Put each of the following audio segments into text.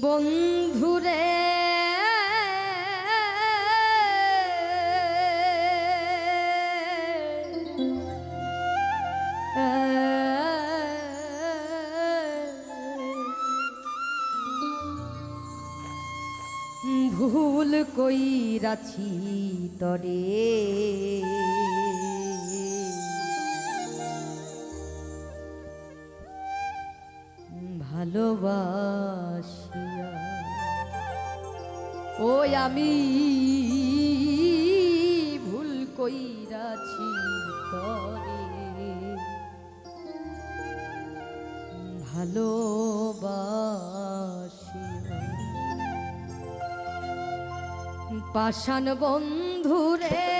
বন্ধুরে ভুল কইরাছি তরে। ভালোবাসিয়া। ওই আমি ভুল কইরাছি তরে। ভালোবাসিয়া। পাষাণ বন্ধুরে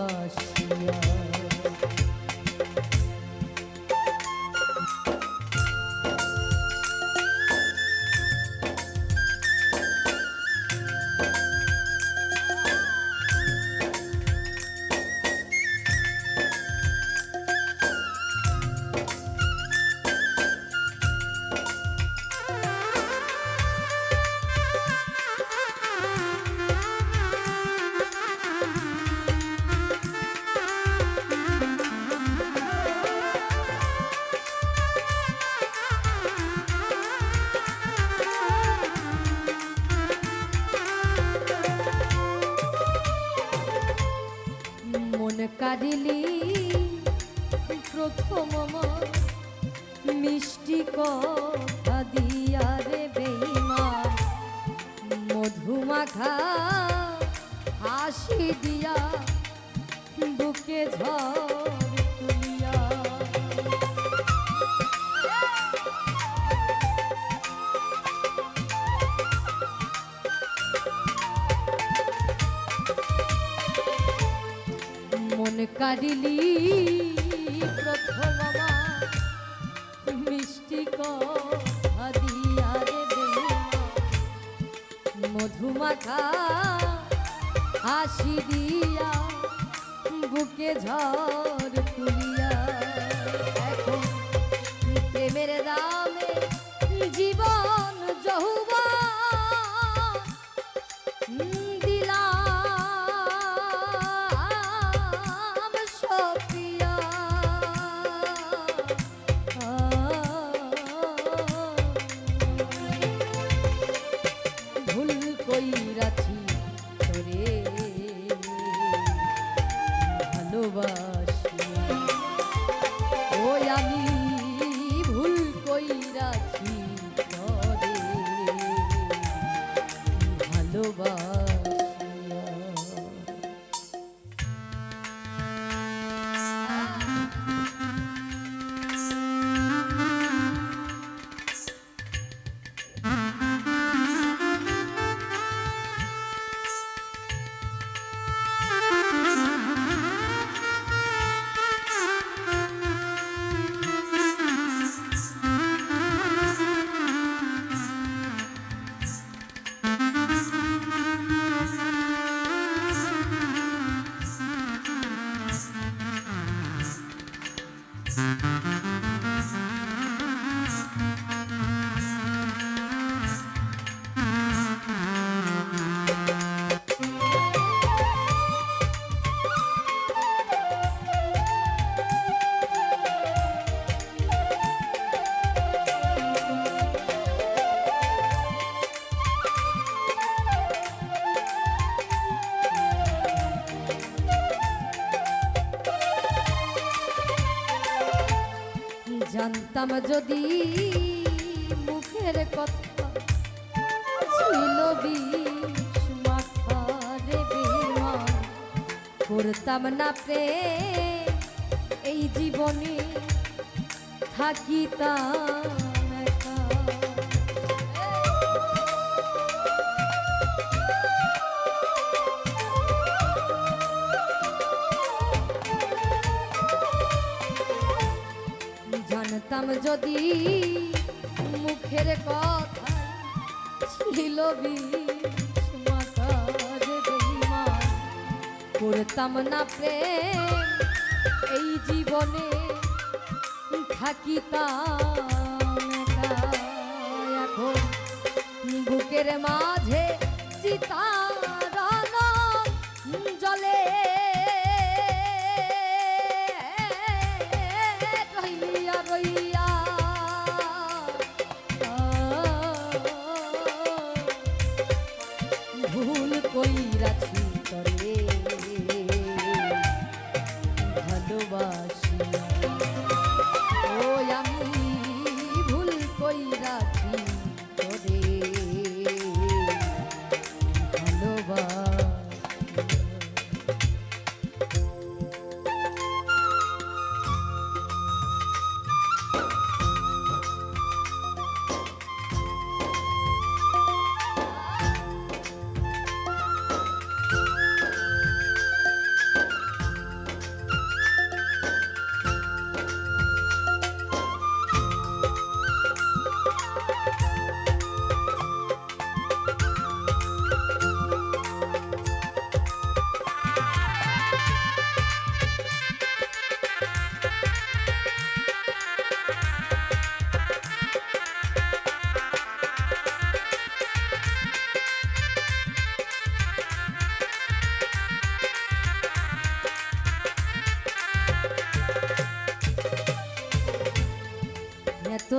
মধুমাখা হাসি দিয়া বুকে ঝড় তুলিয়া। মন কারিলি প্রথম আমার। মধুমাখা হাসি দিয়া বুকে ঝড় তুলিয়া এখন প্রেমের দামে জীবন জানতাম যদি মুখের কথা করতাম না পে এই জীবনে থাকিতাম। জানতাম যদি মুখের কথা ছিল করতাম না প্রেম, এই জীবনে থাকিতাম। এখন বুকের মাঝে চিতারণ জলে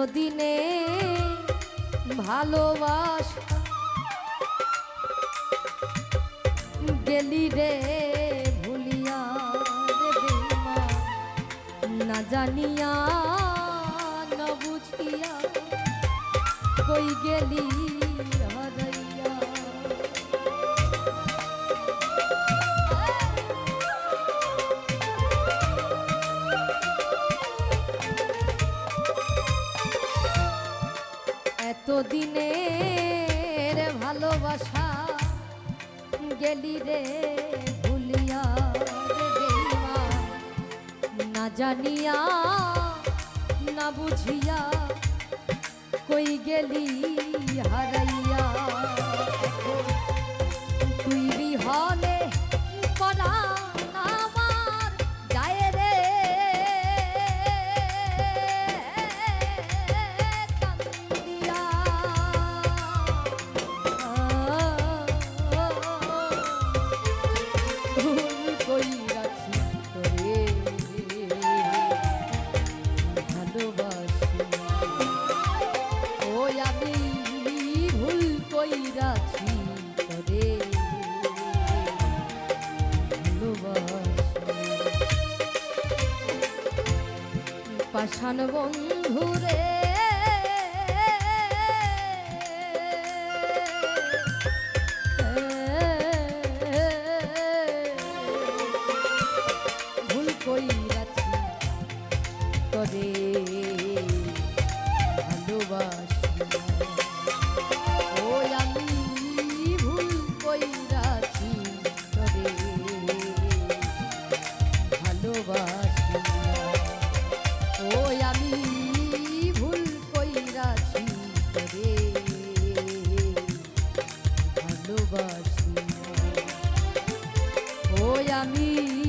এতদিনে ভালোবাস গেলি রে ভুলিয়া না জানিয়া না বুঝিয়া কই গেলি? গেলি রে ভুলিয়া না জানিয়া না বুঝিয়া কই গেলি হারাইয়া। তুই বিহনে করা পাষাণ বন্ধুরে ভালোবাসি ও আমি